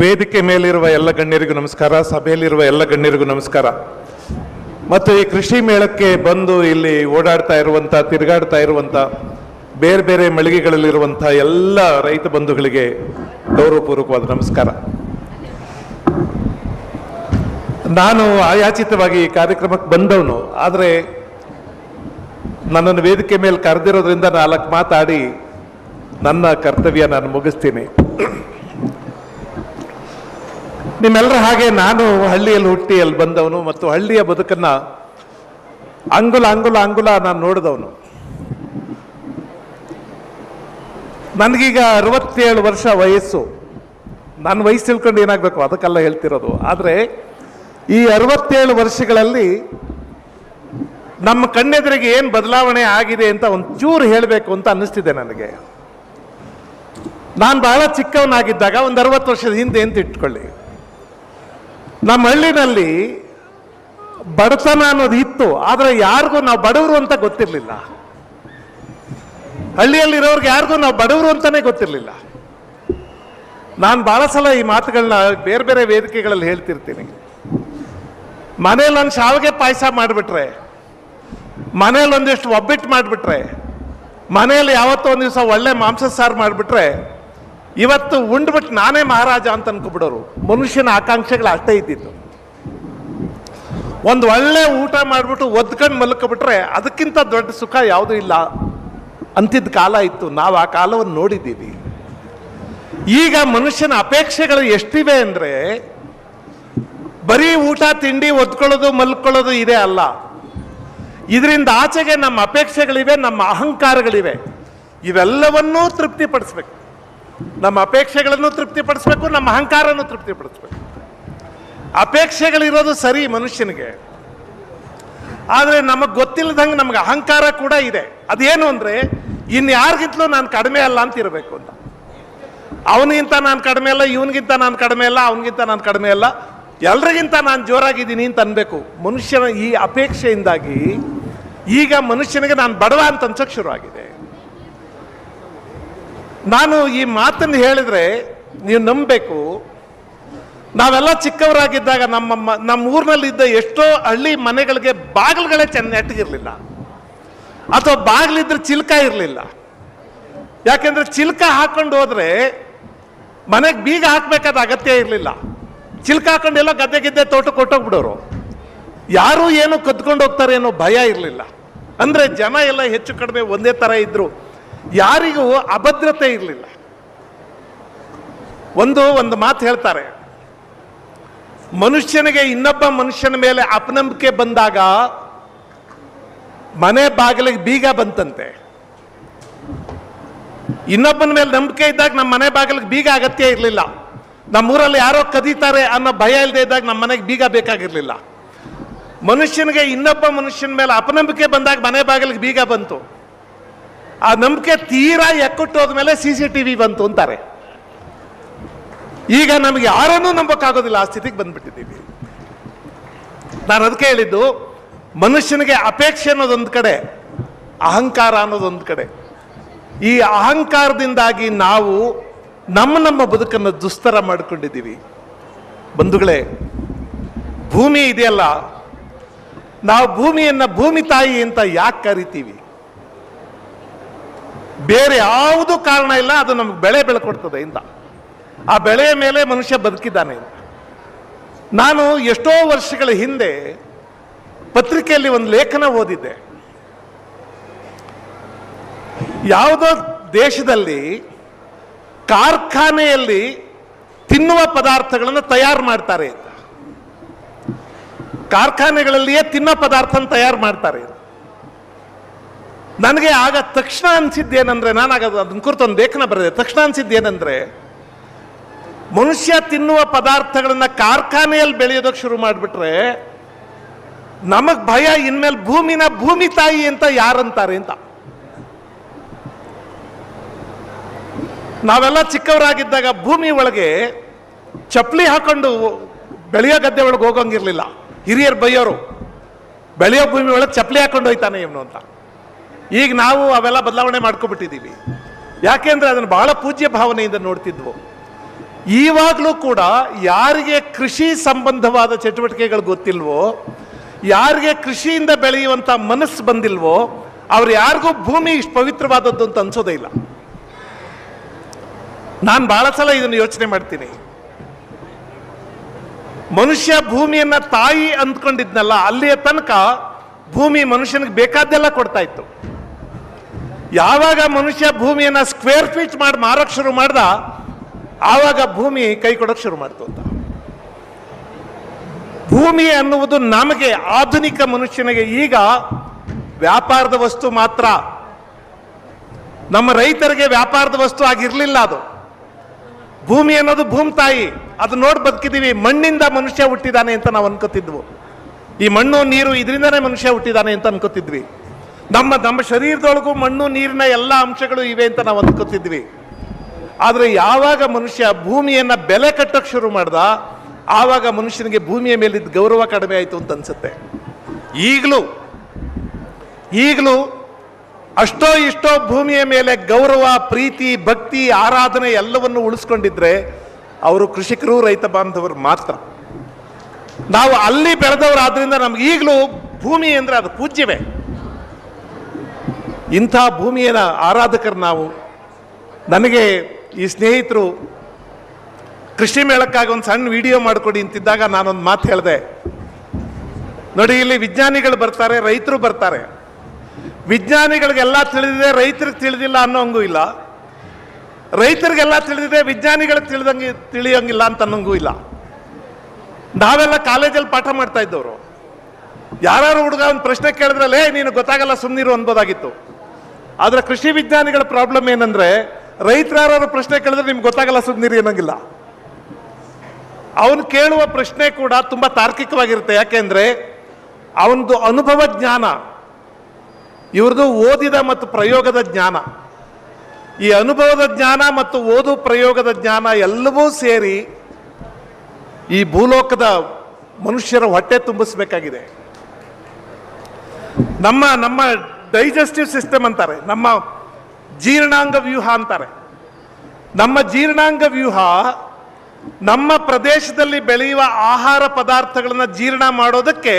ವೇದಿಕೆ ಮೇಲಿರುವ ಎಲ್ಲ ಗಣ್ಯರಿಗೂ ನಮಸ್ಕಾರ, ಸಭೆಯಲ್ಲಿರುವ ಎಲ್ಲ ಗಣ್ಯರಿಗೂ ನಮಸ್ಕಾರ. ಮತ್ತು ಈ ಕೃಷಿ ಮೇಳಕ್ಕೆ ಬಂದು ಇಲ್ಲಿ ಓಡಾಡ್ತಾ ಇರುವಂಥ ತಿರುಗಾಡ್ತಾ ಇರುವಂಥ ಬೇರೆ ಬೇರೆ ಮಳಿಗೆಗಳಲ್ಲಿರುವಂಥ ಎಲ್ಲ ರೈತ ಬಂಧುಗಳಿಗೆ ಗೌರವಪೂರ್ವಕವಾದ ನಮಸ್ಕಾರ. ನಾನು ಆಯಾಚಿತವಾಗಿ ಈ ಕಾರ್ಯಕ್ರಮಕ್ಕೆ ಬಂದವನು, ಆದರೆ ನನ್ನನ್ನು ವೇದಿಕೆ ಮೇಲೆ ಕರೆದಿರೋದ್ರಿಂದ ನಾಲ್ಕು ಮಾತಾಡಿ ನನ್ನ ಕರ್ತವ್ಯ ನಾನು ಮುಗಿಸ್ತೀನಿ. ನಿಮ್ಮೆಲ್ಲರ ಹಾಗೆ ನಾನು ಹಳ್ಳಿಯಲ್ಲಿ ಹುಟ್ಟಿ ಅಲ್ಲಿ ಬಂದವನು ಮತ್ತು ಹಳ್ಳಿಯ ಬದುಕನ್ನ ಅಂಗುಲ ಅಂಗುಲ ಅಂಗುಲ ನಾನು ನೋಡಿದವನು. ನನಗೀಗ ಅರವತ್ತೇಳು ವರ್ಷ ವಯಸ್ಸು. ನನ್ನ ವಯಸ್ಸು ತಿಳ್ಕೊಂಡು ಏನಾಗಬೇಕು? ಅದಕ್ಕೆಲ್ಲ ಹೇಳ್ತಿರೋದು. ಆದರೆ ಈ ಅರವತ್ತೇಳು ವರ್ಷಗಳಲ್ಲಿ ನಮ್ಮ ಕಣ್ಣೆದುರಿಗೆ ಏನು ಬದಲಾವಣೆ ಆಗಿದೆ ಅಂತ ಒಂಚೂರು ಹೇಳಬೇಕು ಅಂತ ಅನ್ನಿಸ್ತಿದೆ ನನಗೆ. ನಾನು ಬಹಳ ಚಿಕ್ಕವನಾಗಿದ್ದಾಗ ಒಂದು ಅರವತ್ತು ವರ್ಷದ ಹಿಂದೆ ಅಂತ ಇಟ್ಕೊಳ್ಳಿ. ನಮ್ಮ ಹಳ್ಳಿನಲ್ಲಿ ಬಡತನ ಅನ್ನೋದು ಇತ್ತು, ಆದರೆ ಯಾರಿಗೂ ನಾವು ಬಡವರು ಅಂತ ಗೊತ್ತಿರಲಿಲ್ಲ. ಹಳ್ಳಿಯಲ್ಲಿರೋರ್ಗೆ ಯಾರಿಗೂ ನಾವು ಬಡವರು ಅಂತಾನೆ ಗೊತ್ತಿರಲಿಲ್ಲ. ನಾನು ಬಹಳ ಸಲ ಈ ಮಾತುಗಳನ್ನ ಬೇರೆ ಬೇರೆ ವೇದಿಕೆಗಳಲ್ಲಿ ಹೇಳ್ತಿರ್ತೀನಿ. ಮನೇಲಿ ಒಂದು ಶಾವಿಗೆ ಪಾಯಸ ಮಾಡಿಬಿಟ್ರೆ, ಮನೇಲಿ ಒಂದಿಷ್ಟು ಒಬ್ಬಿಟ್ಟು ಮಾಡಿಬಿಟ್ರೆ ಮನೆಯಲ್ಲಿ ಯಾವತ್ತೋ ಒಂದು ದಿವಸ ಒಳ್ಳೆ ಮಾಂಸ ಸಾರು ಮಾಡಿಬಿಟ್ರೆ ಇವತ್ತು ಉಂಡ್ಬಿಟ್ಟು ನಾನೇ ಮಹಾರಾಜ ಅಂತ ಅನ್ಕೊಬಿಡೋರು. ಮನುಷ್ಯನ ಆಕಾಂಕ್ಷೆಗಳು ಅಷ್ಟೇ ಇದ್ದಿತ್ತು ಒಂದು ಒಳ್ಳೆ ಊಟ ಮಾಡಿಬಿಟ್ಟು ಒದ್ಕೊಂಡು ಮಲ್ಕೊಬಿಟ್ರೆ ಅದಕ್ಕಿಂತ ದೊಡ್ಡ ಸುಖ ಯಾವುದೂ ಇಲ್ಲ. ಅಂತಿದ್ದ ಕಾಲ ಇತ್ತು. ನಾವು ಆ ಕಾಲವನ್ನು ನೋಡಿದ್ದೀವಿ. ಈಗ ಮನುಷ್ಯನ ಅಪೇಕ್ಷೆಗಳು ಎಷ್ಟಿವೆ ಅಂದರೆ, ಬರೀ ಊಟ, ತಿಂಡಿ, ಒದ್ಕೊಳ್ಳೋದು, ಮಲ್ಕೊಳ್ಳೋದು ಇದೆ ಅಲ್ಲ. ಇದರಿಂದ ಆಚೆಗೆ ನಮ್ಮ ಅಪೇಕ್ಷೆಗಳಿವೆ, ನಮ್ಮ ಅಹಂಕಾರಗಳಿವೆ. ಇವೆಲ್ಲವನ್ನೂ ತೃಪ್ತಿಪಡಿಸ್ಬೇಕು. ನಮ್ಮ ಅಪೇಕ್ಷೆಗಳನ್ನು ತೃಪ್ತಿಪಡಿಸ್ಬೇಕು, ನಮ್ಮ ಅಹಂಕಾರನೂ ತೃಪ್ತಿಪಡಿಸ್ಬೇಕು. ಅಪೇಕ್ಷೆಗಳಿರೋದು ಸರಿ ಮನುಷ್ಯನಿಗೆ. ಆದರೆ ನಮಗೆ ಗೊತ್ತಿಲ್ಲದಂಗೆ ನಮಗೆ ಅಹಂಕಾರ ಕೂಡ ಇದೆ. ಅದೇನು ಅಂದರೆ, ಇನ್ಯಾರಿಗಿಂತಲೂ ನಾನು ಕಡಿಮೆ ಅಲ್ಲ ಅಂತ ಇರಬೇಕು ಅಂತ. ಅವನಿಗಿಂತ ನಾನು ಕಡಿಮೆ ಅಲ್ಲ, ಇವನಿಗಿಂತ ನಾನು ಕಡಿಮೆ ಅಲ್ಲ, ಅವನಿಗಿಂತ ನಾನು ಕಡಿಮೆ ಅಲ್ಲ. ಎಲ್ರಿಗಿಂತ ನಾನು ಜೋರಾಗಿದ್ದೀನಿ ಅಂತ ಅನ್ಬೇಕು. ಮನುಷ್ಯನ ಈ ಅಪೇಕ್ಷೆಯಿಂದಾಗಿ ಈಗ ಮನುಷ್ಯನಿಗೆ ನಾನು ಬಡವ ಅಂತ ಅನ್ಸೋಕೆ ಶುರುವಾಗಿದೆ. ನಾನು ಈ ಮಾತನ್ನು ಹೇಳಿದ್ರೆ ನೀವು ನಂಬಬೇಕು. ನಾವೆಲ್ಲ ಚಿಕ್ಕವರಾಗಿದ್ದಾಗ ನಮ್ಮ ನಮ್ಮ ಊರಿನಲ್ಲಿದ್ದ ಎಷ್ಟೋ ಹಳ್ಳಿ ಮನೆಗಳಿಗೆ ಬಾಗಿಲುಗಳೇ ಚೆನ್ನ ನೆಟ್ಟಿಗಿರಲಿಲ್ಲ ಅಥವಾ ಬಾಗಿಲಿದ್ರೆ ಚಿಲ್ಕ ಇರಲಿಲ್ಲ. ಯಾಕೆಂದ್ರೆ ಚಿಲ್ಕ ಹಾಕೊಂಡು ಹೋದ್ರೆ ಮನೆಗೆ ಬೀಗ ಹಾಕ್ಬೇಕಾದ ಅಗತ್ಯ ಇರಲಿಲ್ಲ. ಚಿಲ್ಕ ಹಾಕೊಂಡು ಎಲ್ಲ ಗದ್ದೆ ಗಿದ್ದೆ ತೋಟ ಕೊಟ್ಟೋಗ್ಬಿಡೋರು. ಯಾರೂ ಏನು ಕದ್ಕೊಂಡು ಹೋಗ್ತಾರೆ ಅನ್ನೋ ಭಯ ಇರಲಿಲ್ಲ. ಅಂದ್ರೆ ಜನ ಎಲ್ಲ ಹೆಚ್ಚು ಕಡಿಮೆ ಒಂದೇ ತರ ಇದ್ರು. ಯಾರಿಗೂ ಅಭದ್ರತೆ ಇರಲಿಲ್ಲ. ಒಂದು ಒಂದು ಮಾತು ಹೇಳ್ತಾರೆ. ಮನುಷ್ಯನಿಗೆ ಇನ್ನೊಬ್ಬ ಮನುಷ್ಯನ ಮೇಲೆ ಅಪನಂಬಿಕೆ ಬಂದಾಗ ಮನೆ ಬಾಗಿಲಿಗೆ ಬೀಗ ಬಂತಂತೆ. ಇನ್ನೊಬ್ಬನ ಮೇಲೆ ನಂಬಿಕೆ ಇದ್ದಾಗ ನಮ್ಮ ಮನೆ ಬಾಗಿಲಿಗೆ ಬೀಗ ಅಗತ್ಯ ಇರಲಿಲ್ಲ. ನಮ್ಮೂರಲ್ಲಿ ಯಾರೋ ಕದೀತಾರೆ ಅನ್ನೋ ಭಯ ಇಲ್ಲದೆ ಇದ್ದಾಗ ನಮ್ಮ ಮನೆಗೆ ಬೀಗ ಬೇಕಾಗಿರ್ಲಿಲ್ಲ. ಮನುಷ್ಯನಿಗೆ ಇನ್ನೊಬ್ಬ ಮನುಷ್ಯನ ಮೇಲೆ ಅಪನಂಬಿಕೆ ಬಂದಾಗ ಮನೆ ಬಾಗಿಲಿಗೆ ಬೀಗ ಬಂತು. ಆ ನಂಬಿಕೆ ತೀರಾ ಎಕ್ಕುಟ್ಟು ಹೋದ್ಮೇಲೆ ಸಿ ಸಿ ಟಿ ವಿ ಬಂತು ಅಂತಾರೆ. ಈಗ ನಮಗೆ ಯಾರನ್ನೂ ನಂಬಕ್ಕಾಗೋದಿಲ್ಲ, ಆ ಸ್ಥಿತಿಗೆ ಬಂದ್ಬಿಟ್ಟಿದ್ದೀವಿ. ನಾನು ಅದಕ್ಕೆ ಹೇಳಿದ್ದು, ಮನುಷ್ಯನಿಗೆ ಅಪೇಕ್ಷೆ ಅನ್ನೋದೊಂದು ಕಡೆ, ಅಹಂಕಾರ ಅನ್ನೋದೊಂದು ಕಡೆ. ಈ ಅಹಂಕಾರದಿಂದಾಗಿ ನಾವು ನಮ್ಮ ನಮ್ಮ ಬದುಕನ್ನು ದುಸ್ತರ ಮಾಡಿಕೊಂಡಿದ್ದೀವಿ. ಬಂಧುಗಳೇ, ಭೂಮಿ ಇದೆಯಲ್ಲ, ನಾವು ಭೂಮಿಯನ್ನು ಭೂಮಿ ತಾಯಿ ಅಂತ ಯಾಕೆ ಕರಿತೀವಿ? ಬೇರೆ ಯಾವುದು ಕಾರಣ ಇಲ್ಲ, ಅದು ನಮ್ಗೆ ಬೆಳೆ ಬೆಳ್ಕೊಡ್ತದೆ ಇಂದ. ಆ ಬೆಳೆಯ ಮೇಲೆ ಮನುಷ್ಯ ಬದುಕಿದ್ದಾನೆ. ನಾನು ಎಷ್ಟೋ ವರ್ಷಗಳ ಹಿಂದೆ ಪತ್ರಿಕೆಯಲ್ಲಿ ಒಂದು ಲೇಖನ ಓದಿದ್ದೆ. ಯಾವುದೋ ದೇಶದಲ್ಲಿ ಕಾರ್ಖಾನೆಯಲ್ಲಿ ತಿನ್ನುವ ಪದಾರ್ಥಗಳನ್ನು ತಯಾರು ಮಾಡ್ತಾರೆ ಕಾರ್ಖಾನೆಗಳಲ್ಲಿಯೇ ತಿನ್ನೋ ಪದಾರ್ಥನ ತಯಾರು ಮಾಡ್ತಾರೆ ನನಗೆ ಆಗ ತಕ್ಷಣ ಅನ್ಸಿದ್ದೇನೆಂದ್ರೆ, ನಾನಾಗ ಅದನ್ನ ಕುರಿತು ಒಂದು ಲೇಖನ ಬರೆದೆ. ತಕ್ಷಣ ಏನಂದ್ರೆ ಮನುಷ್ಯ ತಿನ್ನುವ ಪದಾರ್ಥಗಳನ್ನ ಕಾರ್ಖಾನೆಯಲ್ಲಿ ಬೆಳೆಯೋದಕ್ಕೆ ಶುರು ಮಾಡಿಬಿಟ್ರೆ, ನಮಗೆ ಭಯ, ಇನ್ಮೇಲೆ ಭೂಮಿನ ಭೂಮಿ ತಾಯಿ ಅಂತ ಯಾರಂತಾರೆ ಅಂತ. ನಾವೆಲ್ಲ ಚಿಕ್ಕವರಾಗಿದ್ದಾಗ ಭೂಮಿ ಒಳಗೆ ಚಪ್ಪಲಿ ಹಾಕೊಂಡು ಬೆಳೆಯೋ ಗದ್ದೆ ಒಳಗೆ ಹೋಗಂಗಿರ್ಲಿಲ್ಲ. ಹಿರಿಯರು ಬೈಯೋರು, ಬೆಳೆಯೋ ಭೂಮಿ ಒಳಗೆ ಚಪ್ಪಲಿ ಹಾಕೊಂಡು ಹೋಯ್ತಾನೆ ಇವನು ಅಂತ. ಈಗ ನಾವು ಅವೆಲ್ಲ ಬದಲಾವಣೆ ಮಾಡ್ಕೊಬಿಟ್ಟಿದ್ದೀವಿ ಯಾಕೆಂದ್ರೆ ಅದನ್ನು ಬಹಳ ಪೂಜ್ಯ ಭಾವನೆಯಿಂದ ನೋಡ್ತಿದ್ವು. ಈವಾಗಲೂ ಕೂಡ ಯಾರಿಗೆ ಕೃಷಿ ಸಂಬಂಧವಾದ ಚಟುವಟಿಕೆಗಳು ಗೊತ್ತಿಲ್ವೋ, ಯಾರಿಗೆ ಕೃಷಿಯಿಂದ ಬೆಳೆಯುವಂಥ ಮನಸ್ಸು ಬಂದಿಲ್ವೋ, ಅವ್ರು ಯಾರಿಗೂ ಭೂಮಿ ಇಷ್ಟು ಪವಿತ್ರವಾದದ್ದು ಅಂತ ಅನ್ಸೋದೇ ಇಲ್ಲ. ನಾನು ಬಹಳ ಸಲ ಇದನ್ನು ಯೋಚನೆ ಮಾಡ್ತೀನಿ. ಮನುಷ್ಯ ಭೂಮಿಯನ್ನ ತಾಯಿ ಅಂದ್ಕೊಂಡಿದ್ನಲ್ಲ, ಅಲ್ಲಿಯ ತನಕ ಭೂಮಿ ಮನುಷ್ಯನಿಗೆ ಬೇಕಾದ್ದೆಲ್ಲ ಕೊಡ್ತಾ ಇತ್ತು. ಯಾವಾಗ ಮನುಷ್ಯ ಭೂಮಿಯನ್ನು ಸ್ಕ್ವೇರ್ ಫೀಟ್ ಮಾಡಿ ಮಾರಕ್ ಶುರು ಮಾಡ್ದ, ಆವಾಗ ಭೂಮಿ ಕೈ ಕೊಡೋಕೆ ಶುರು ಮಾಡ್ತು ಅಂತ. ಭೂಮಿ ಅನ್ನುವುದು ನಮಗೆ ಆಧುನಿಕ ಮನುಷ್ಯನಿಗೆ ಈಗ ವ್ಯಾಪಾರದ ವಸ್ತು ಮಾತ್ರ. ನಮ್ಮ ರೈತರಿಗೆ ವ್ಯಾಪಾರದ ವಸ್ತು ಆಗಿರಲಿಲ್ಲ ಅದು. ಭೂಮಿ ಅನ್ನೋದು ಭೂಮಿ ತಾಯಿ. ಅದು ನೋಡಿ ಬದುಕಿದೀವಿ, ಮಣ್ಣಿಂದ ಮನುಷ್ಯ ಹುಟ್ಟಿದಾನೆ ಅಂತ ನಾವು ಅನ್ಕೋತಿದ್ವು. ಈ ಮಣ್ಣು, ನೀರು, ಇದರಿಂದನೇ ಮನುಷ್ಯ ಹುಟ್ಟಿದಾನೆ ಅಂತ ಅನ್ಕೋತಿದ್ವಿ. ನಮ್ಮ ನಮ್ಮ ಶರೀರದೊಳಗೂ ಮಣ್ಣು, ನೀರಿನ ಎಲ್ಲ ಅಂಶಗಳು ಇವೆ ಅಂತ ನಾವು ಅಂದ್ಕೋತಿದ್ವಿ ಆದರೆ ಯಾವಾಗ ಮನುಷ್ಯ ಭೂಮಿಯನ್ನು ಬೆಲೆ ಕಟ್ಟಕ್ಕೆ ಶುರು ಮಾಡ್ದ, ಆವಾಗ ಮನುಷ್ಯನಿಗೆ ಭೂಮಿಯ ಮೇಲಿದ್ದ ಗೌರವ ಕಡಿಮೆ ಆಯಿತು ಅಂತ ಅನ್ಸುತ್ತೆ. ಈಗಲೂ ಈಗಲೂ ಅಷ್ಟೋ ಇಷ್ಟೋ ಭೂಮಿಯ ಮೇಲೆ ಗೌರವ, ಪ್ರೀತಿ, ಭಕ್ತಿ, ಆರಾಧನೆ ಎಲ್ಲವನ್ನು ಉಳಿಸ್ಕೊಂಡಿದ್ರೆ ಅವರು ಕೃಷಿಕರು, ರೈತ ಬಾಂಧವರು ಮಾತ್ರ. ನಾವು ಅಲ್ಲಿ ಬೆಳೆದವರಾದ್ರಿಂದ ನಮ್ಗೆ ಈಗಲೂ ಭೂಮಿ ಅಂದ್ರೆ ಅದು ಪೂಜ್ಯವೇ. ಇಂಥ ಭೂಮಿಯ ಆರಾಧಕರು ನಾವು. ನನಗೆ ಈ ಸ್ನೇಹಿತರು ಕೃಷಿ ಮೇಳಕ್ಕಾಗಿ ಒಂದು ಸಣ್ಣ ವಿಡಿಯೋ ಮಾಡಿಕೊಡಿ ಅಂತಿದ್ದಾಗ ನಾನೊಂದು ಮಾತು ಹೇಳಿದೆ. ನೋಡಿ, ಇಲ್ಲಿ ವಿಜ್ಞಾನಿಗಳು ಬರ್ತಾರೆ, ರೈತರು ಬರ್ತಾರೆ. ವಿಜ್ಞಾನಿಗಳಿಗೆಲ್ಲ ತಿಳಿದಿದೆ, ರೈತರಿಗೆ ತಿಳಿದಿಲ್ಲ ಅನ್ನೋಂಗೂ ಇಲ್ಲ. ರೈತರಿಗೆಲ್ಲ ತಿಳಿದಿದೆ, ವಿಜ್ಞಾನಿಗಳಿಗೆ ತಿಳಿದಂಗೆ ತಿಳಿಯೋಂಗಿಲ್ಲ ಅಂತ ಅನ್ನೋಂಗೂ ಇಲ್ಲ. ನಾವೆಲ್ಲ ಕಾಲೇಜಲ್ಲಿ ಪಾಠ ಮಾಡ್ತಾ ಇದ್ದವರು. ಯಾರು ಹುಡುಗ ಒಂದು ಪ್ರಶ್ನೆ ಕೇಳಿದ್ರಲ್ಲೇ ನೀನು ಗೊತ್ತಾಗಲ್ಲ ಸುಮ್ಮನಿರು ಅನ್ಬೋದಾಗಿತ್ತು. ಆದ್ರೆ ಕೃಷಿ ವಿಜ್ಞಾನಿಗಳ ಪ್ರಾಬ್ಲಮ್ ಏನಂದ್ರೆ ರೈತರ ಪ್ರಶ್ನೆ ಕೇಳಿದ್ರೆ ನಿಮ್ಗೆ ಗೊತ್ತಾಗಲ್ಲ ಸುದ್ದಿರಿ ಏನಂಗಿಲ್ಲ. ಅವನು ಕೇಳುವ ಪ್ರಶ್ನೆ ಕೂಡ ತುಂಬಾ ತಾರ್ಕಿಕವಾಗಿರುತ್ತೆ. ಯಾಕೆಂದ್ರೆ ಅವನದು ಅನುಭವ ಜ್ಞಾನ ಇವ್ರದ್ದು ಓದಿದ ಮತ್ತು ಪ್ರಯೋಗದ ಜ್ಞಾನ. ಈ ಅನುಭವದ ಜ್ಞಾನ ಮತ್ತು ಓದು ಪ್ರಯೋಗದ ಜ್ಞಾನ ಎಲ್ಲವೂ ಸೇರಿ ಈ ಭೂಲೋಕದ ಮನುಷ್ಯರ ಹೊಟ್ಟೆ ತುಂಬಿಸ್ಬೇಕಾಗಿದೆ. ನಮ್ಮ ನಮ್ಮ ಡೈಜೆಸ್ಟಿವ್ ಸಿಸ್ಟಮ್ ಅಂತಾರೆ. ನಮ್ಮ ಜೀರ್ಣಾಂಗ ವ್ಯೂಹ ಅಂತಾರೆ. ನಮ್ಮ ಜೀರ್ಣಾಂಗ ವ್ಯೂಹ ನಮ್ಮ ಪ್ರದೇಶದಲ್ಲಿ ಬೆಳೆಯುವ ಆಹಾರ ಪದಾರ್ಥಗಳನ್ನು ಜೀರ್ಣ ಮಾಡೋದಕ್ಕೆ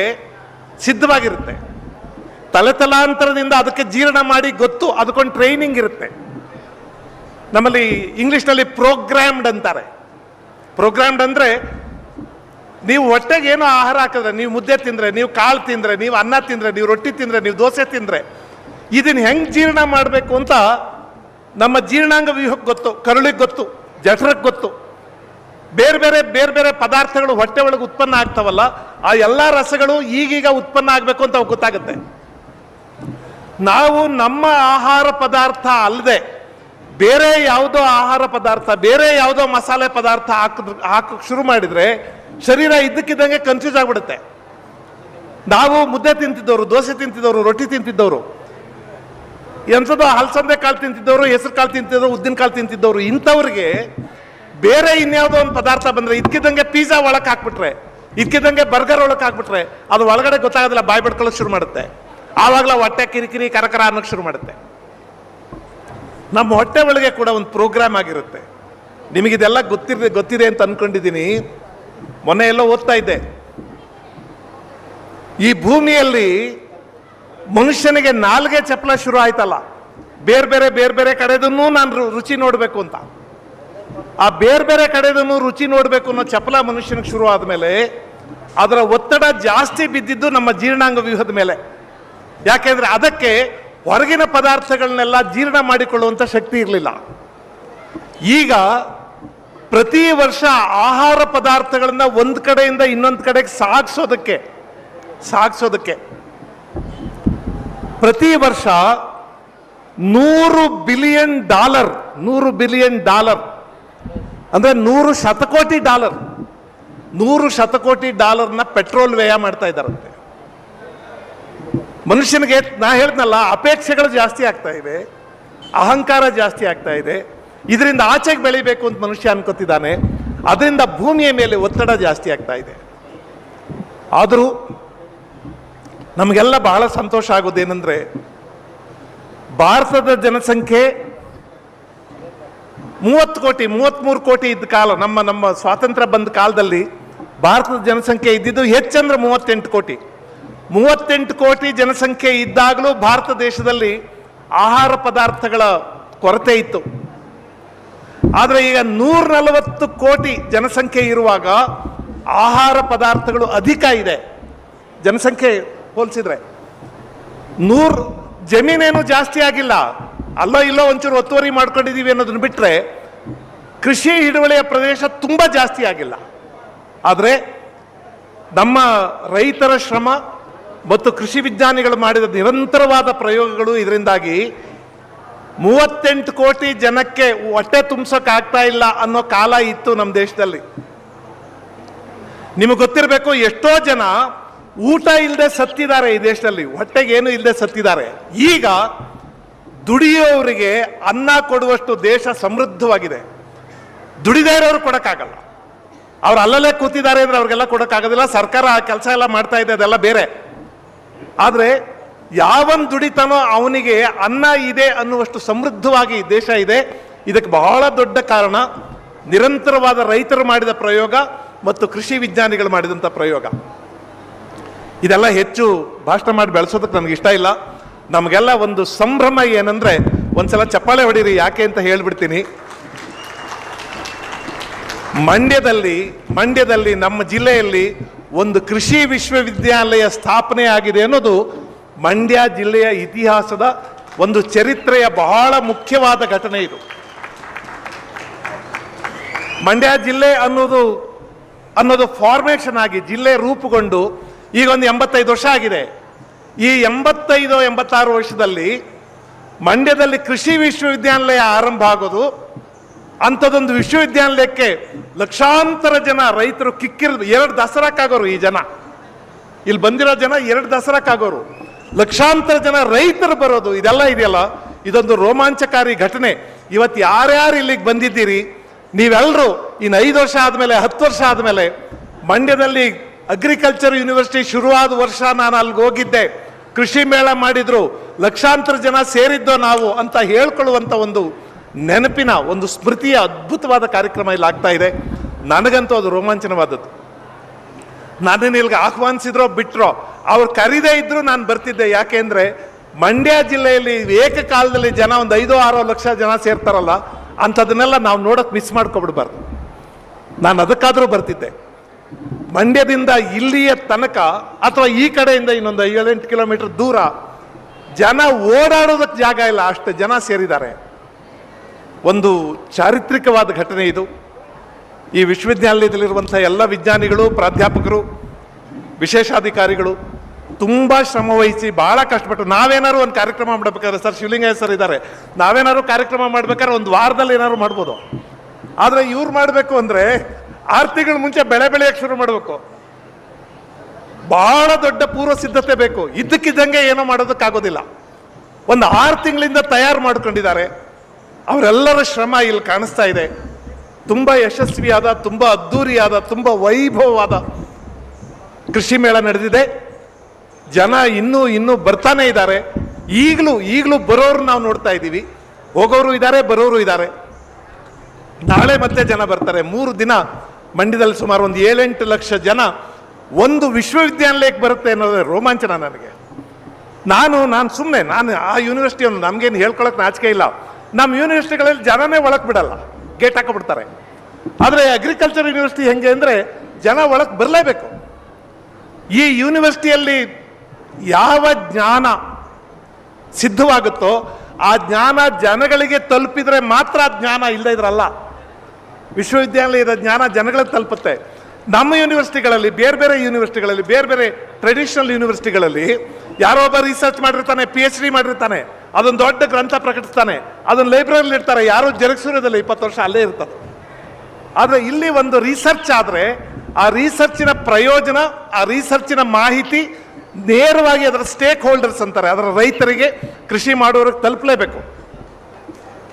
ಸಿದ್ಧವಾಗಿರುತ್ತೆ. ತಲೆತಲಾಂತರದಿಂದ ಅದಕ್ಕೆ ಜೀರ್ಣ ಮಾಡಿ ಗೊತ್ತು ಅದಕ್ಕೊಂದು ಟ್ರೈನಿಂಗ್ ಇರುತ್ತೆ. ನಮ್ಮಲ್ಲಿ ಇಂಗ್ಲೀಷ್ನಲ್ಲಿ ಪ್ರೋಗ್ರಾಮ್ಡ್ ಅಂತಾರೆ. ಪ್ರೋಗ್ರಾಮ್ಡ್ ಅಂದರೆ ನೀವು ಹೊಟ್ಟೆಗೆ ಏನೋ ಆಹಾರ ಹಾಕಿದ್ರೆ, ನೀವು ಮುದ್ದೆ ತಿಂದರೆ, ನೀವು ಕಾಳು ತಿಂದರೆ, ನೀವು ಅನ್ನ ತಿಂದರೆ, ನೀವು ರೊಟ್ಟಿ ತಿಂದರೆ, ನೀವು ದೋಸೆ ತಿಂದ್ರೆ ಇದನ್ನ ಹೆಂಗೆ ಜೀರ್ಣ ಮಾಡಬೇಕು ಅಂತ ನಮ್ಮ ಜೀರ್ಣಾಂಗ ವ್ಯೂಹಕ್ಕೆ ಗೊತ್ತು, ಕರುಳಿಗೆ ಗೊತ್ತು, ಜಠರಕ್ಕೆ ಗೊತ್ತು. ಬೇರೆ ಬೇರೆ ಬೇರೆ ಬೇರೆ ಪದಾರ್ಥಗಳು ಹೊಟ್ಟೆ ಒಳಗೆ ಉತ್ಪನ್ನ ಆಗ್ತಾವಲ್ಲ, ಆ ಎಲ್ಲ ರಸಗಳು ಈಗೀಗ ಉತ್ಪನ್ನ ಆಗಬೇಕು ಅಂತ ಗೊತ್ತಾಗುತ್ತೆ. ನಾವು ನಮ್ಮ ಆಹಾರ ಪದಾರ್ಥ ಅಲ್ಲದೆ ಬೇರೆ ಯಾವುದೋ ಆಹಾರ ಪದಾರ್ಥ, ಬೇರೆ ಯಾವುದೋ ಮಸಾಲೆ ಪದಾರ್ಥ ಹಾಕಿದ್ರು ಹಾಕಕ್ಕೆ ಶುರು ಮಾಡಿದ್ರೆ ಶರೀರ ಇದ್ದಕ್ಕಿದ್ದಂಗೆ ಕನ್ಫ್ಯೂಸ್ ಆಗಿಬಿಡುತ್ತೆ. ನಾವು ಮುದ್ದೆ ತಿಂತಿದ್ದವರು, ದೋಸೆ ತಿಂತಿದ್ದವರು, ರೊಟ್ಟಿ ತಿಂತಿದ್ದವರು ಎಂಥದೋ ಹಲಸಂದೆ ಕಾಳು ತಿಂತಿದ್ದವರು, ಹೆಸರು ಕಾಳು ತಿಂತಿದ್ದವರು, ಉದ್ದಿನ ಕಾಳು ತಿಂತಿದ್ದವರು, ಇಂಥವ್ರಿಗೆ ಬೇರೆ ಇನ್ಯಾವುದೋ ಒಂದು ಪದಾರ್ಥ ಬಂದರೆ ಇದ್ಕಿದ್ದಂಗೆ ಪಿಜ್ಜಾ ಒಳಕ್ಕೆ ಹಾಕ್ಬಿಟ್ರೆ, ಇದ್ಕಿದ್ದಂಗೆ ಬರ್ಗರ್ ಒಳಕ್ಕೆ ಹಾಕ್ಬಿಟ್ರೆ, ಅದು ಒಳಗಡೆ ಗೊತ್ತಾಗೋದಿಲ್ಲ, ಬಾಯಿ ಬಿಡ್ಕೊಳ್ಳೋಕೆ ಶುರು ಮಾಡುತ್ತೆ. ಆವಾಗಲೇ ಹೊಟ್ಟೆ ಕಿರಿಕಿರಿ, ಕರಕರ ಅನ್ನೋಕ್ಕೆ ಶುರು ಮಾಡುತ್ತೆ. ನಮ್ಮ ಹೊಟ್ಟೆ ಒಳಗೆ ಕೂಡ ಒಂದು ಪ್ರೋಗ್ರಾಮ್ ಆಗಿರುತ್ತೆ. ನಿಮಗಿದೆಲ್ಲ ಗೊತ್ತಿರ ಗೊತ್ತಿದೆ ಅಂತ ಅಂದ್ಕೊಂಡಿದ್ದೀನಿ ಮೊನ್ನೆ ಎಲ್ಲೋ ಓದ್ತಾ ಇದ್ದೆ. ಈ ಭೂಮಿಯಲ್ಲಿ ಮನುಷ್ಯನಿಗೆ ನಾಲ್ಗೆ ಚಪ್ಪಲ ಶುರು ಆಯ್ತಲ್ಲ. ಬೇರೆ ಬೇರೆ ಬೇರೆ ಬೇರೆ ಕಡೆದನ್ನೂ ನಾನು ರುಚಿ ನೋಡಬೇಕು ಅಂತ. ಆ ಬೇರೆ ಬೇರೆ ಕಡೆದನ್ನು ರುಚಿ ನೋಡಬೇಕು ಅನ್ನೋ ಚಪ್ಪಲ ಮನುಷ್ಯನಿಗೆ ಶುರು ಆದಮೇಲೆ ಅದರ ಒತ್ತಡ ಜಾಸ್ತಿ ಬಿದ್ದಿದ್ದು ನಮ್ಮ ಜೀರ್ಣಾಂಗ ವ್ಯೂಹದ ಮೇಲೆ. ಯಾಕೆಂದ್ರೆ ಅದಕ್ಕೆ ಹೊರಗಿನ ಪದಾರ್ಥಗಳನ್ನೆಲ್ಲ ಜೀರ್ಣ ಮಾಡಿಕೊಳ್ಳುವಂಥ ಶಕ್ತಿ ಇರಲಿಲ್ಲ. ಈಗ ಪ್ರತಿ ವರ್ಷ ಆಹಾರ ಪದಾರ್ಥಗಳನ್ನ ಒಂದು ಕಡೆಯಿಂದ ಇನ್ನೊಂದು ಕಡೆಗೆ ಸಾಗಿಸೋದಕ್ಕೆ ಸಾಗಿಸೋದಕ್ಕೆ ಪ್ರತಿ ವರ್ಷ ನೂರು ಬಿಲಿಯನ್ ಡಾಲರ್, ನೂರು ಬಿಲಿಯನ್ ಡಾಲರ್, ಅಂದರೆ ನೂರು ಶತಕೋಟಿ ಡಾಲರ್, ನೂರು ಶತಕೋಟಿ ಡಾಲರ್ನ ಪೆಟ್ರೋಲ್ ವ್ಯಯ ಮಾಡ್ತಾ ಇದ್ದಾರಂತೆ. ಮನುಷ್ಯನಿಗೆ ನಾ ಹೇಳ್ತನಲ್ಲ ಅಪೇಕ್ಷೆಗಳು ಜಾಸ್ತಿ ಆಗ್ತಾ ಇವೆ, ಅಹಂಕಾರ ಜಾಸ್ತಿ ಆಗ್ತಾ ಇದೆ, ಇದರಿಂದ ಆಚೆಗೆ ಬೆಳಿಬೇಕು ಅಂತ ಮನುಷ್ಯ ಅನ್ಕೋತಿದ್ದಾನೆ, ಅದರಿಂದ ಭೂಮಿಯ ಮೇಲೆ ಒತ್ತಡ ಜಾಸ್ತಿ ಆಗ್ತಾ ಇದೆ. ಆದರೂ ನಮಗೆಲ್ಲ ಬಹಳ ಸಂತೋಷ ಆಗೋದೇನೆಂದರೆ ಭಾರತದ ಜನಸಂಖ್ಯೆ ಮೂವತ್ತು ಕೋಟಿ ಮೂವತ್ತ್ಮೂರು ಕೋಟಿ ಇದ್ದ ಕಾಲ, ನಮ್ಮ ನಮ್ಮ ಸ್ವಾತಂತ್ರ್ಯ ಬಂದ ಕಾಲದಲ್ಲಿ ಭಾರತದ ಜನಸಂಖ್ಯೆ ಇದ್ದಿದ್ದು ಹೆಚ್ಚಂದ್ರೆ ಮೂವತ್ತೆಂಟು ಕೋಟಿ. ಮೂವತ್ತೆಂಟು ಕೋಟಿ ಜನಸಂಖ್ಯೆ ಇದ್ದಾಗಲೂ ಭಾರತ ದೇಶದಲ್ಲಿ ಆಹಾರ ಪದಾರ್ಥಗಳ ಕೊರತೆ ಇತ್ತು. ಆದರೆ ಈಗ ನೂರ ನಲವತ್ತು ಕೋಟಿ ಜನಸಂಖ್ಯೆ ಇರುವಾಗ ಆಹಾರ ಪದಾರ್ಥಗಳು ಅಧಿಕ ಇದೆ. ಜನಸಂಖ್ಯೆ ಹೋಲಿಸಿದ್ರೆ. ನೂರು ಜಮೀನೇನು ಜಾಸ್ತಿ ಆಗಿಲ್ಲ. ಅಲ್ಲೋ ಇಲ್ಲೋ ಒಂಚೂರು ಒತ್ತುವರಿ ಮಾಡ್ಕೊಂಡಿದೀವಿ ಅನ್ನೋದನ್ನ ಬಿಟ್ಟರೆ ಕೃಷಿ ಹಿಡುವಳಿಯ ಪ್ರದೇಶ ತುಂಬ ಜಾಸ್ತಿ ಆಗಿಲ್ಲ. ಆದರೆ ನಮ್ಮ ರೈತರ ಶ್ರಮ ಮತ್ತು ಕೃಷಿ ವಿಜ್ಞಾನಿಗಳು ಮಾಡಿದ ನಿರಂತರವಾದ ಪ್ರಯೋಗಗಳು ಇದರಿಂದಾಗಿ ಮೂವತ್ತೆಂಟು ಕೋಟಿ ಜನಕ್ಕೆ ಹೊಟ್ಟೆ ಆಗ್ತಾ ಇಲ್ಲ ಅನ್ನೋ ಕಾಲ ಇತ್ತು ನಮ್ಮ ದೇಶದಲ್ಲಿ. ನಿಮಗೆ ಗೊತ್ತಿರಬೇಕು ಎಷ್ಟೋ ಜನ ಊಟ ಇಲ್ಲದೆ ಸತ್ತಿದ್ದಾರೆ ಈ ದೇಶದಲ್ಲಿ ಹೊಟ್ಟೆಗೇನು ಇಲ್ಲದೆ ಸತ್ತಿದ್ದಾರೆ. ಈಗ ದುಡಿಯೋವರಿಗೆ ಅನ್ನ ಕೊಡುವಷ್ಟು ದೇಶ ಸಮೃದ್ಧವಾಗಿದೆ. ದುಡಿದೇ ಇರೋರು ಕೊಡೋಕ್ಕಾಗಲ್ಲ. ಅವ್ರು ಅಲ್ಲಲ್ಲೇ ಕೂತಿದ್ದಾರೆ ಅಂದರೆ ಅವ್ರಿಗೆಲ್ಲ ಕೊಡೋಕ್ಕಾಗೋದಿಲ್ಲ. ಸರ್ಕಾರ ಆ ಕೆಲಸ ಎಲ್ಲ ಮಾಡ್ತಾ ಇದೆ, ಅದೆಲ್ಲ ಬೇರೆ. ಆದರೆ ಯಾವನ್ ದುಡಿತಾನೋ ಅವನಿಗೆ ಅನ್ನ ಇದೆ ಅನ್ನುವಷ್ಟು ಸಮೃದ್ಧವಾಗಿ ದೇಶ ಇದೆ. ಇದಕ್ಕೆ ಬಹಳ ದೊಡ್ಡ ಕಾರಣ ನಿರಂತರವಾದ ರೈತರು ಮಾಡಿದ ಪ್ರಯೋಗ ಮತ್ತು ಕೃಷಿ ವಿಜ್ಞಾನಿಗಳು ಮಾಡಿದಂಥ ಪ್ರಯೋಗ. ಇದೆಲ್ಲ ಹೆಚ್ಚು ಭಾಷಣ ಮಾಡಿ ಬೆಳೆಸೋದಕ್ಕೆ ನನಗೆ ಇಷ್ಟ ಇಲ್ಲ. ನಮಗೆಲ್ಲ ಒಂದು ಸಂಭ್ರಮ ಏನಂದ್ರೆ ಒಂದ್ಸಲ ಚಪ್ಪಾಳೆ ಹೊಡೀರಿ ಯಾಕೆ ಅಂತ ಹೇಳ್ಬಿಡ್ತೀನಿ. ಮಂಡ್ಯದಲ್ಲಿ ಮಂಡ್ಯದಲ್ಲಿ ನಮ್ಮ ಜಿಲ್ಲೆಯಲ್ಲಿ ಒಂದು ಕೃಷಿ ವಿಶ್ವವಿದ್ಯಾಲಯ ಸ್ಥಾಪನೆ ಆಗಿದೆ ಅನ್ನೋದು ಮಂಡ್ಯ ಜಿಲ್ಲೆಯ ಇತಿಹಾಸದ ಒಂದು ಚರಿತ್ರೆಯ ಬಹಳ ಮುಖ್ಯವಾದ ಘಟನೆ ಇದು. ಮಂಡ್ಯ ಜಿಲ್ಲೆ ಅನ್ನೋದು ಅನ್ನೋದು ಫಾರ್ಮೇಷನ್ ಆಗಿ, ಜಿಲ್ಲೆ ರೂಪುಗೊಂಡು ಈಗ ಒಂದು ಎಂಬತ್ತೈದು ವರ್ಷ ಆಗಿದೆ. ಈ ಎಂಬತ್ತೈದು, ಎಂಬತ್ತಾರು ವರ್ಷದಲ್ಲಿ ಮಂಡ್ಯದಲ್ಲಿ ಕೃಷಿ ವಿಶ್ವವಿದ್ಯಾನಿಲಯ ಆರಂಭ ಆಗೋದು ಅಂಥದ್ದೊಂದು ವಿಶ್ವವಿದ್ಯಾನಿಲಯಕ್ಕೆ ಲಕ್ಷಾಂತರ ಜನ ರೈತರು ಕಿಕ್ಕಿರೋದು ಎರಡು ದಸರಾಕ್ಕಾಗೋರು ಈ ಜನ. ಇಲ್ಲಿ ಬಂದಿರೋ ಜನ ಎರಡು ದಸರಾಕ್ಕಾಗೋರು. ಲಕ್ಷಾಂತರ ಜನ ರೈತರು ಬರೋದು, ಇದೆಲ್ಲ ಇದೆಯಲ್ಲ? ಇದೊಂದು ರೋಮಾಂಚಕಾರಿ ಘಟನೆ. ಇವತ್ತು ಯಾರ್ಯಾರು ಇಲ್ಲಿಗೆ ಬಂದಿದ್ದೀರಿ? ನೀವೆಲ್ಲರೂ ಇನ್ನು ಐದು ವರ್ಷ ಆದಮೇಲೆ, ಹತ್ತು ವರ್ಷ ಆದಮೇಲೆ ಮಂಡ್ಯದಲ್ಲಿ ಅಗ್ರಿಕಲ್ಚರ್ ಯೂನಿವರ್ಸಿಟಿ ಶುರುವಾದ ವರ್ಷ ನಾನು ಅಲ್ಲಿಗೆ ಹೋಗಿದ್ದೆ. ಕೃಷಿ ಮೇಳ ಮಾಡಿದ್ರು. ಲಕ್ಷಾಂತರ ಜನ ಸೇರಿದ್ದೋ ನಾವು ಅಂತ ಹೇಳ್ಕೊಳ್ಳುವಂಥ ಒಂದು ನೆನಪಿನ ಒಂದು ಸ್ಮೃತಿಯ ಅದ್ಭುತವಾದ ಕಾರ್ಯಕ್ರಮ ಇಲ್ಲಿ ಆಗ್ತಾ ಇದೆ. ನನಗಂತೂ ಅದು ರೋಮಾಂಚನವಾದದ್ದು. ನನ್ನನ್ನು ಇಲ್ಲಿಗೆ ಆಹ್ವಾನಿಸಿದ್ರೋ ಬಿಟ್ರೋ, ಅವ್ರು ಕರೀದೇ ಇದ್ದರೂ ನಾನು ಬರ್ತಿದ್ದೆ. ಯಾಕೆಂದ್ರೆ ಮಂಡ್ಯ ಜಿಲ್ಲೆಯಲ್ಲಿ ಏಕಕಾಲದಲ್ಲಿ ಜನ ಒಂದು ಐದು ಆರೋ ಲಕ್ಷ ಜನ ಸೇರ್ತಾರಲ್ಲ, ಅಂಥದನ್ನೆಲ್ಲ ನಾವು ನೋಡೋಕೆ ಮಿಸ್ ಮಾಡ್ಕೊಬಿಡ್ಬಾರ್ದು. ನಾನು ಅದಕ್ಕಾದರೂ ಬರ್ತಿದ್ದೆ. ಮಂಡ್ಯದಿಂದ ಇಲ್ಲಿಯ ತನಕ ಅಥವಾ ಈ ಕಡೆಯಿಂದ ಇನ್ನೊಂದು ಏಳೆಂಟು ಕಿಲೋಮೀಟರ್ ದೂರ ಜನ ಓಡಾಡೋದಕ್ಕೆ ಜಾಗ ಇಲ್ಲ, ಅಷ್ಟು ಜನ ಸೇರಿದ್ದಾರೆ. ಒಂದು ಚಾರಿತ್ರಿಕವಾದ ಘಟನೆ ಇದು. ಈ ವಿಶ್ವವಿದ್ಯಾಲಯದಲ್ಲಿರುವಂಥ ಎಲ್ಲ ವಿಜ್ಞಾನಿಗಳು, ಪ್ರಾಧ್ಯಾಪಕರು, ವಿಶೇಷಾಧಿಕಾರಿಗಳು ತುಂಬ ಶ್ರಮವಹಿಸಿ ಭಾಳ ಕಷ್ಟಪಟ್ಟು ನಾವೇನಾದ್ರು ಒಂದು ಕಾರ್ಯಕ್ರಮ ಮಾಡಬೇಕಾದ್ರೆ ಸರ್ ಶಿವಲಿಂಗಯ್ಯ ಸರ್ ಇದ್ದಾರೆ. ನಾವೇನಾದ್ರು ಕಾರ್ಯಕ್ರಮ ಮಾಡ್ಬೇಕಾದ್ರೆ ಒಂದು ವಾರದಲ್ಲಿ ಏನಾದ್ರು ಮಾಡ್ಬೋದು. ಆದರೆ ಇವ್ರು ಮಾಡಬೇಕು ಅಂದರೆ ಆರು ತಿಂಗಳ ಮುಂಚೆ ಬೆಳೆ ಬೆಳೆಯಕ್ಕೆ ಶುರು ಮಾಡಬೇಕು. ಬಹಳ ದೊಡ್ಡ ಪೂರ್ವ ಸಿದ್ಧತೆ ಬೇಕು. ಇದ್ದಕ್ಕಿದ್ದಂಗೆ ಏನೋ ಮಾಡೋದಕ್ಕಾಗೋದಿಲ್ಲ. ಒಂದು ಆರು ತಿಂಗಳಿಂದ ತಯಾರು ಮಾಡ್ಕೊಂಡಿದ್ದಾರೆ. ಅವರೆಲ್ಲರ ಶ್ರಮ ಇಲ್ಲಿ ಕಾಣಿಸ್ತಾ ಇದೆ. ತುಂಬ ಯಶಸ್ವಿಯಾದ, ತುಂಬ ಅದ್ಧೂರಿಯಾದ ತುಂಬ ವೈಭವವಾದ ಕೃಷಿ ಮೇಳ ನಡೆದಿದೆ. ಜನ ಇನ್ನೂ ಇನ್ನೂ ಬರ್ತಾನೆ ಇದ್ದಾರೆ. ಈಗಲೂ ಈಗಲೂ ಬರೋರು ನಾವು ನೋಡ್ತಾ ಇದ್ದೀವಿ. ಹೋಗೋರು ಇದ್ದಾರೆ, ಬರೋರು ಇದ್ದಾರೆ. ನಾಳೆ ಮತ್ತೆ ಜನ ಬರ್ತಾರೆ. ಮೂರು ದಿನ ಮಂಡ್ಯದಲ್ಲಿ ಸುಮಾರು ಒಂದು ಏಳೆಂಟು ಲಕ್ಷ ಜನ ಒಂದು ವಿಶ್ವವಿದ್ಯಾನಿಲಯಕ್ಕೆ ಬರುತ್ತೆ ಅನ್ನೋದೇ ರೋಮಾಂಚನ ನನಗೆ. ನಾನು ನಾನು ಸುಮ್ಮನೆ ನಾನು ಆ ಯೂನಿವರ್ಸಿಟಿಯನ್ನು ನಮಗೇನು ಹೇಳ್ಕೊಳಕ್ಕೆ ನಾಚಿಕೆ ಇಲ್ಲ. ನಮ್ಮ ಯೂನಿವರ್ಸಿಟಿಗಳಲ್ಲಿ ಜನನೇ ಒಳಗೆ ಬಿಡಲ್ಲ, ಗೇಟ್ ಹಾಕಿಬಿಡ್ತಾರೆ. ಆದರೆ ಅಗ್ರಿಕಲ್ಚರ್ ಯೂನಿವರ್ಸಿಟಿ ಹೆಂಗೆ ಅಂದರೆ ಜನ ಒಳಗೆ ಬರಲೇಬೇಕು. ಈ ಯೂನಿವರ್ಸಿಟಿಯಲ್ಲಿ ಯಾವ ಜ್ಞಾನ ಸಿದ್ಧವಾಗುತ್ತೋ, ಆ ಜ್ಞಾನ ಜನಗಳಿಗೆ ತಲುಪಿದರೆ ಮಾತ್ರ ಜ್ಞಾನ ಇಲ್ಲದೇ ಇದ್ರಲ್ಲ. ವಿಶ್ವವಿದ್ಯಾಲಯದ ಜ್ಞಾನ ಜನಗಳಿಗೆ ತಲುಪುತ್ತೆ. ನಮ್ಮ ಯೂನಿವರ್ಸಿಟಿಗಳಲ್ಲಿ ಬೇರೆ ಬೇರೆ ಯೂನಿವರ್ಸಿಟಿಗಳಲ್ಲಿ ಬೇರೆ ಬೇರೆ ಟ್ರೆಡಿಷನಲ್ ಯೂನಿವರ್ಸಿಟಿಗಳಲ್ಲಿ ಯಾರೋ ಒಬ್ಬ ರಿಸರ್ಚ್ ಮಾಡಿರ್ತಾನೆ ಪಿ ಎಚ್ ಡಿ ಮಾಡಿರ್ತಾನೆ, ಅದೊಂದು ದೊಡ್ಡ ಗ್ರಂಥ ಪ್ರಕಟಿಸ್ತಾನೆ, ಅದನ್ನು ಲೈಬ್ರರಿಲಿ ಇರ್ತಾರೆ ಯಾರು ಜರುಗಿಸಿರೋದಿಲ್ಲ ಇಪ್ಪತ್ತು ವರ್ಷ ಅಲ್ಲೇ ಇರ್ತದೆ. ಆದರೆ ಇಲ್ಲಿ ಒಂದು ರಿಸರ್ಚ್ ಆದರೆ, ಆ ರಿಸರ್ಚಿನ ಪ್ರಯೋಜನ, ಆ ರಿಸರ್ಚಿನ ಮಾಹಿತಿ ನೇರವಾಗಿ ಅದರ ಸ್ಟೇಕ್ ಹೋಲ್ಡರ್ಸ್ ಅಂತಾರೆ, ಅದರ ರೈತರಿಗೆ, ಕೃಷಿ ಮಾಡೋರಿಗೆ ತಲುಪಲೇಬೇಕು.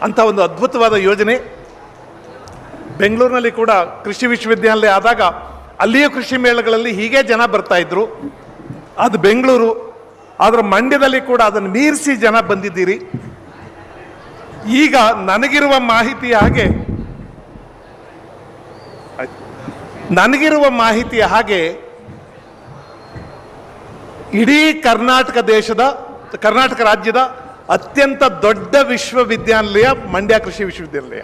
ಅಂತ ಒಂದು ಅದ್ಭುತವಾದ ಯೋಜನೆ. ಬೆಂಗಳೂರಿನಲ್ಲಿ ಕೂಡ ಕೃಷಿ ವಿಶ್ವವಿದ್ಯಾಲಯ ಆದಾಗ ಅಲ್ಲಿಯೂ ಕೃಷಿ ಮೇಳಗಳಲ್ಲಿ ಹೀಗೆ ಜನ ಬರ್ತಾ ಇದ್ರು. ಅದು ಬೆಂಗಳೂರು, ಆದರೆ ಮಂಡ್ಯದಲ್ಲಿ ಕೂಡ ಅದನ್ನು ಮೀರಿಸಿ ಜನ ಬಂದಿದ್ದೀರಿ. ಈಗ ನನಗಿರುವ ಮಾಹಿತಿಯ ಹಾಗೆ ನನಗಿರುವ ಮಾಹಿತಿಯ ಹಾಗೆ, ಇಡೀ ಕರ್ನಾಟಕ ದೇಶದ, ಕರ್ನಾಟಕ ರಾಜ್ಯದ ಅತ್ಯಂತ ದೊಡ್ಡ ವಿಶ್ವವಿದ್ಯಾನಿಲಯ ಮಂಡ್ಯ ಕೃಷಿ ವಿಶ್ವವಿದ್ಯಾನಿಲಯ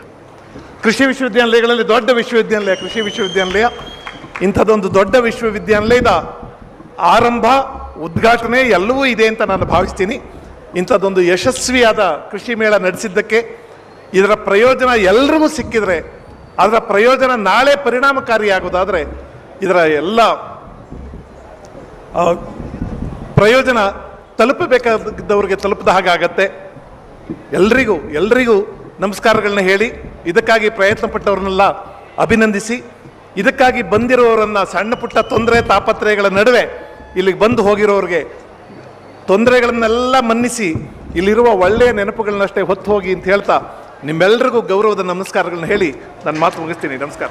ಕೃಷಿ ವಿಶ್ವವಿದ್ಯಾನಿಲಯಗಳಲ್ಲಿ ದೊಡ್ಡ ವಿಶ್ವವಿದ್ಯಾನಿಲಯ, ಕೃಷಿ ವಿಶ್ವವಿದ್ಯಾನಿಲಯ. ಇಂಥದ್ದೊಂದು ದೊಡ್ಡ ವಿಶ್ವವಿದ್ಯಾನಿಲಯದ ಆರಂಭ, ಉದ್ಘಾಟನೆ ಎಲ್ಲವೂ ಇದೆ ಅಂತ ನಾನು ಭಾವಿಸ್ತೀನಿ. ಇಂಥದ್ದೊಂದು ಯಶಸ್ವಿಯಾದ ಕೃಷಿ ಮೇಳ ನಡೆಸಿದ್ದಕ್ಕೆ ಇದರ ಪ್ರಯೋಜನ ಎಲ್ರಿಗೂ ಸಿಕ್ಕಿದರೆ, ಅದರ ಪ್ರಯೋಜನ ನಾಳೆ ಪರಿಣಾಮಕಾರಿಯಾಗೋದಾದರೆ ಇದರ ಎಲ್ಲ ಪ್ರಯೋಜನ ತಲುಪಬೇಕಾದವ್ರಿಗೆ ತಲುಪಿದ ಹಾಗಾಗತ್ತೆ ಎಲ್ರಿಗೂ ಎಲ್ರಿಗೂ ನಮಸ್ಕಾರಗಳನ್ನ ಹೇಳಿ, ಇದಕ್ಕಾಗಿ ಪ್ರಯತ್ನ ಪಟ್ಟವ್ರನ್ನೆಲ್ಲ ಅಭಿನಂದಿಸಿ, ಇದಕ್ಕಾಗಿ ಬಂದಿರೋರನ್ನ ಸಣ್ಣ ಪುಟ್ಟ ತೊಂದರೆ, ತಾಪತ್ರಯಗಳ ನಡುವೆ ಇಲ್ಲಿಗೆ ಬಂದು ಹೋಗಿರೋರಿಗೆ ತೊಂದರೆಗಳನ್ನೆಲ್ಲ ಮನ್ನಿಸಿ, ಇಲ್ಲಿರುವ ಒಳ್ಳೆಯ ನೆನಪುಗಳನ್ನಷ್ಟೇ ಹೊತ್ತು ಹೋಗಿ ಅಂತ ಹೇಳ್ತಾ ನಿಮ್ಮೆಲ್ಲರಿಗೂ ಗೌರವದ ನಮಸ್ಕಾರಗಳನ್ನ ಹೇಳಿ ನನ್ನ ಮಾತು ಮುಗಿಸ್ತೀನಿ. ನಮಸ್ಕಾರ.